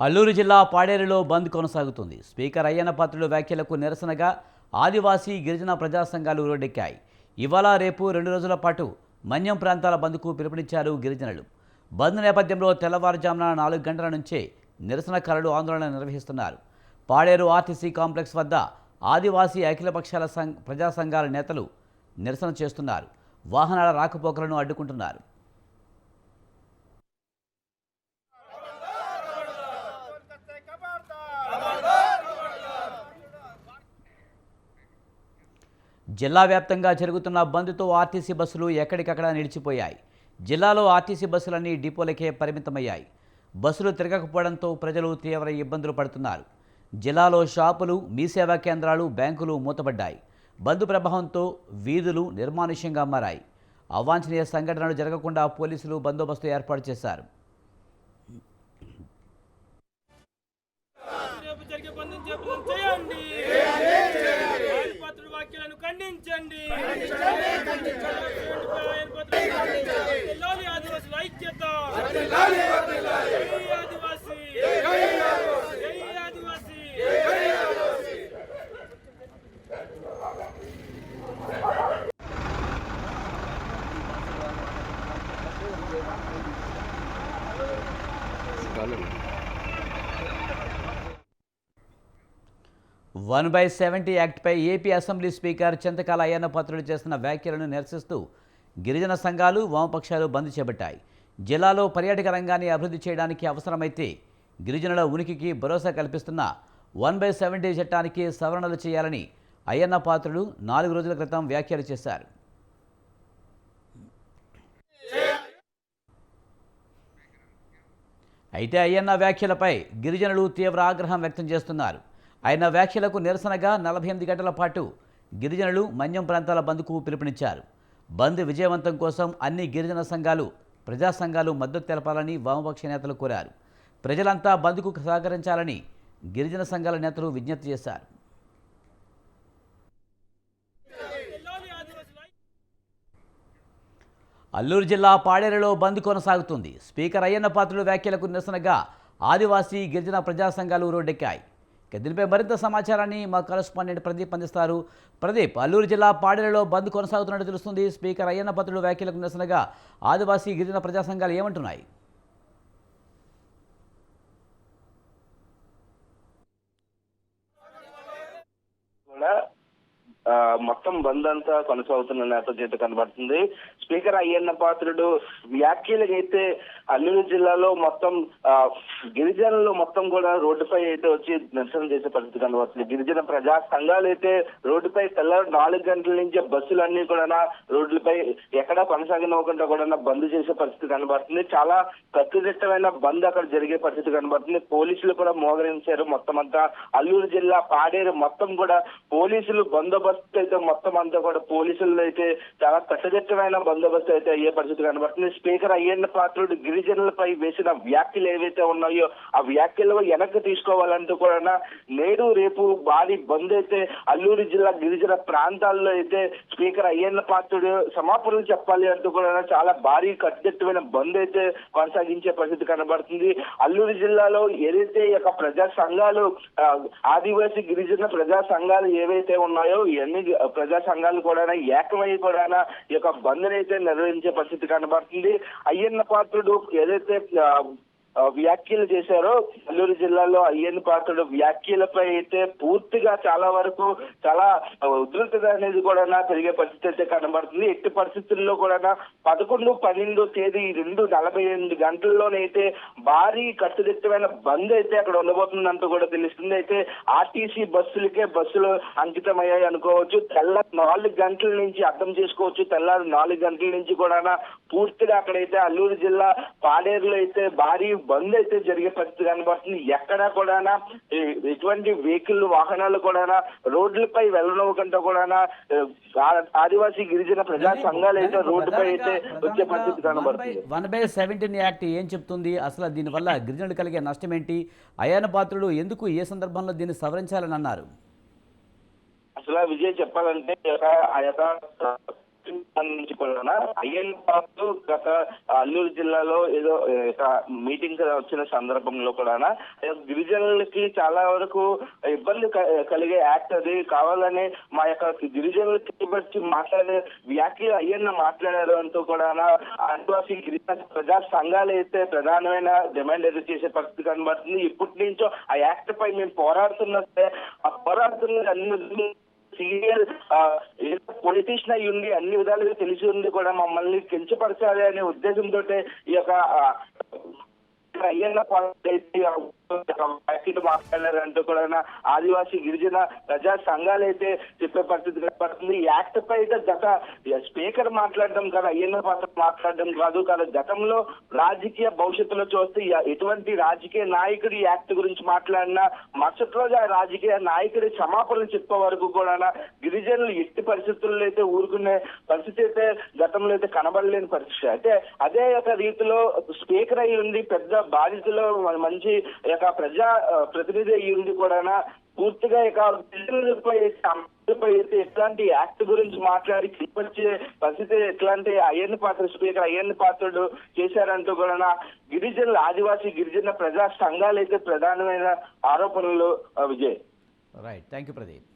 అల్లూరు జిల్లా పాడేరులో బంద్ కొనసాగుతుంది. స్పీకర్ అయ్యన్న పాత్రుడు వ్యాఖ్యలకు నిరసనగా ఆదివాసీ గిరిజన ప్రజా సంఘాలు రోడ్డెక్కాయి ఇవాళ రేపు రెండు రోజుల పాటు మన్యం ప్రాంతాల బంద్కు పిలుపునిచ్చారు గిరిజనులు. బంద్ నేపథ్యంలో తెల్లవారుజామున నాలుగు గంటల నుంచే నిరసనకారులు ఆందోళన నిర్వహిస్తున్నారు. పాడేరు ఆర్టీసీ కాంప్లెక్స్ వద్ద ఆదివాసీ అఖిలపక్షాల సంఘ ప్రజా సంఘాల నేతలు నిరసన చేస్తున్నారు. వాహనాల రాకపోకలను అడ్డుకుంటున్నారు. జిల్లా వ్యాప్తంగా జరుగుతున్న బంద్తో ఆర్టీసీ బస్సులు ఎక్కడికక్కడ నిలిచిపోయాయి. జిల్లాలో ఆర్టీసీ బస్సులన్నీ డిపోలకే పరిమితమయ్యాయి. బస్సులు తిరగకపోవడంతో ప్రజలు తీవ్ర ఇబ్బందులు పడుతున్నారు. జిల్లాలో షాపులు మీ సేవా కేంద్రాలు బ్యాంకులు మూతపడ్డాయి. బంద్ ప్రభావంతో వీధులు నిర్మానుష్యంగా మారాయి. అవాంఛనీయ సంఘటనలు జరగకుండా పోలీసులు బందోబస్తు ఏర్పాటు చేశారు. రేపు జరిగే బంధం చేయండి ఖండించండి. తెల్లాలి ఆదివాసుల ఐక్యత. జై ఆదివాసి. జై one by seventy యాక్ట్పై AP assembly speaker Chintakayala Ayyanna Patrudu చేస్తున్న వ్యాఖ్యలను నిరసిస్తూ గిరిజన సంఘాలు వామపక్షాలు బంద్ చేపట్టాయి. జిల్లాలో పర్యాటక రంగాన్ని అభివృద్ధి చేయడానికి అవసరమైతే గిరిజనుల ఉనికికి భరోసా కల్పిస్తున్న వన్ బై సెవెంటీ చట్టానికి సవరణలు చేయాలని అయ్యన్న పాత్రుడు నాలుగు రోజుల క్రితం వ్యాఖ్యలు చేశారు. అయితే అయ్యన్న వ్యాఖ్యలపై గిరిజనులు తీవ్ర ఆగ్రహం వ్యక్తం చేస్తున్నారు. ఆయన వ్యాఖ్యలకు నిరసనగా నలభై ఎనిమిది గంటల పాటు గిరిజనులు మన్యం ప్రాంతాల బంద్కు పిలుపునిచ్చారు. బంద్ విజయవంతం కోసం అన్ని గిరిజన సంఘాలు ప్రజా సంఘాలు మద్దతు తెలపాలని వామపక్ష నేతలు కోరారు. ప్రజలంతా బంద్కు సహకరించాలని గిరిజన సంఘాల నేతలు విజ్ఞప్తి చేశారు. అల్లూరు జిల్లా పాడేరులో బంద్ కొనసాగుతుంది. స్పీకర్ అయ్యన్న పాత్రుడు వ్యాఖ్యలకు నిరసనగా ఆదివాసీ గిరిజన ప్రజా సంఘాలు రోడ్డెక్కాయి. దీనిపై మరింత సమాచారాన్ని మా కరస్పాండెంట్ ప్రదీప్ అందిస్తారు. ప్రదీప్ అల్లూరు జిల్లా పాడేరులో బంద్ కొనసాగుతున్నట్టు తెలుస్తుంది. స్పీకర్ అయ్యన్న పత్రుడు వ్యాఖ్యలకు నిరసనగా ఆదివాసీ గిరిజన ప్రజా సంఘాలు ఏమంటున్నాయి కూడా ఆ, మొత్తం బంద్ అంతా కొనసాగుతున్న నేపథ్యం కనబడుతుంది. స్పీకర్ అయ్యన్న పాత్రుడు వ్యాఖ్యలకైతే అల్లూరు జిల్లాలో మొత్తం గిరిజనులు మొత్తం కూడా రోడ్డుపై అయితే వచ్చి నిరసన చేసే పరిస్థితి కనబడుతుంది. గిరిజన ప్రజా సంఘాలు అయితే రోడ్డుపై తెల్లారి నాలుగు గంటల నుంచి బస్సులన్నీ కూడా రోడ్లపై ఎక్కడా కొనసాగనివ్వకుండా కూడా బంద్ చేసే పరిస్థితి కనబడుతుంది. చాలా కట్టుదిట్టమైన బంద్ అక్కడ జరిగే పరిస్థితి కనబడుతుంది. పోలీసులు కూడా మోగరించారు మొత్తం అంతా. అల్లూరు జిల్లా పాడేరు మొత్తం కూడా పోలీసులు బందోబస్తు అయితే మొత్తం అంతా కూడా పోలీసులు అయితే చాలా కట్టుదిట్టమైన బందోబస్తు అయితే అయ్యే పరిస్థితి కనబడుతుంది. స్పీకర్ అయ్యన్న పాత్రుడు గిరిజనులపై వేసిన వ్యాఖ్యలు ఏవైతే ఉన్నాయో ఆ వ్యాఖ్యలు వెనక్కి తీసుకోవాలంటూ కూడా నేడు రేపు భారీ బంద్ అయితే అల్లూరు జిల్లా గిరిజన ప్రాంతాల్లో అయితే స్పీకర్ అయ్యన్న పాత్రుడు సమాపనలు చెప్పాలి అంటూ కూడా చాలా భారీ కట్టుదిట్టమైన బంద్ అయితే కొనసాగించే పరిస్థితి కనబడుతుంది. అల్లూరు జిల్లాలో ఏదైతే యొక్క ప్రజా సంఘాలు ఆదివాసీ గిరిజన ప్రజా సంఘాలు ఏవైతే ఉన్నాయో అన్ని ప్రజా సంఘాలు కూడా ఏకమై కూడా ఈ యొక్క బంద్ అయితే నిర్వహించే పరిస్థితి కనబడుతుంది. అయ్యన్న పాత్రుడు ఏదైతే వ్యాఖ్యలు చేశారో. అల్లూరు జిల్లాలో అయ్యన్ పాత్రుడు వ్యాఖ్యలపై అయితే పూర్తిగా చాలా వరకు చాలా ఉధృతత అనేది కూడా పెరిగే పరిస్థితి అయితే కనబడుతుంది. ఎట్టి పరిస్థితుల్లో కూడా పదకొండు పన్నెండు తేదీ రెండు నలభై ఎనిమిది గంటల్లోనైతే భారీ కట్టుదిట్టమైన బంద్ అయితే అక్కడ ఉండబోతుందంటూ కూడా తెలుస్తుంది. అయితే ఆర్టీసీ బస్సులకే బస్సులు అంకితమయ్యాయి అనుకోవచ్చు. తెల్ల నాలుగు గంటల నుంచి అర్థం చేసుకోవచ్చు. తెల్లారు నాలుగు గంటల నుంచి కూడా పూర్తిగా అక్కడైతే అల్లూరు జిల్లా పాడేరులో అయితే భారీ బంద్ అయితే జరిగే పరిస్థితి కనబడుతుంది. ఎక్కడా కూడా ఎటువంటి వెహికల్ వాహనాలు కూడా రోడ్లపై వెళ్ళనివ్వకుండా కూడా ఆదివాసీ గిరిజన ప్రజా సంఘాలు అయితే రోడ్డుపై అయితే వచ్చే పరిస్థితి కనబడుతుంది. వన్ బై సెవెంటీన్ యాక్ట్ ఏం చెప్తుంది? అసలు దీనివల్ల గిరిజనులు కలిగే నష్టం ఏంటి అయ్యన్న పాత్రుడు ఎందుకు ఏ సందర్భంలో దీన్ని సవరించాలని అన్నారు? అసలు విజయ్ చెప్పాలంటే ఆ యొక్క నుంచి కూడా అయ్యన్ గత అల్లూరు జిల్లాలో ఏదో మీటింగ్ వచ్చిన సందర్భంలో కూడా గిరిజనులకి చాలా వరకు ఇబ్బంది కలిగే యాక్ట్ అది. కావాలని మా యొక్క గిరిజనులకి బట్టి మాట్లాడే వ్యాఖ్యలు అయ్యన్న మాట్లాడారు అంటూ కూడా ఆదివాసీ గిరిజన ప్రజా సంఘాలు అయితే ప్రధానమైన డిమాండ్ ఎదురు చేసే పరిస్థితి కనబడుతుంది. ఇప్పటి నుంచో ఆ యాక్ట్ పై మేము పోరాడుతున్నట్టే ఆ పోరాడుతున్నది అన్ని సీనియర్ పొలిటీషియన్ అయి ఉండి అన్ని విధాలుగా తెలిసి ఉంది కూడా మమ్మల్ని కించపరచాలి అనే ఉద్దేశంతో ఈ యొక్క అయ్యన్న మాట్లాడారంటూ కూడా ఆదివాసీ గిరిజన ప్రజా సంఘాలు అయితే చెప్పే పరిస్థితి కనపడుతుంది. ఈ యాక్ట్ పై అయితే గత స్పీకర్ మాట్లాడడం కాదు అయ్యన్న పాత్ర మాట్లాడడం కాదు కాదు గతంలో రాజకీయ భవిష్యత్తులో చూస్తే ఎటువంటి రాజకీయ నాయకుడు ఈ యాక్ట్ గురించి మాట్లాడినా మరుసటి రోజు ఆ రాజకీయ నాయకుడి క్షమాపణలు చెప్పే వరకు కూడా గిరిజనులు ఎట్టి పరిస్థితుల్లో అయితే ఊరుకునే పరిస్థితి అయితే గతంలో అయితే కనబడలేని పరిస్థితి. అయితే అదే ఒక రీతిలో స్పీకర్ అయి ఉండి పెద్ద బాధితులు మంచి యొక్క ప్రజా ప్రతినిధి అయ్యి ఉండి కూడా పూర్తిగా ఇక అయితే ఎట్లాంటి యాక్ట్ గురించి మాట్లాడి వచ్చే పరిస్థితి ఎట్లాంటి అయ్యన్న పాత్ర స్పీకర్ అయ్యన్న పాత్రుడు చేశారంటూ కూడా గిరిజనులు ఆదివాసీ గిరిజన ప్రజా సంఘాలు అయితే ప్రధానమైన ఆరోపణలు Vijay. Right thank you Pradeep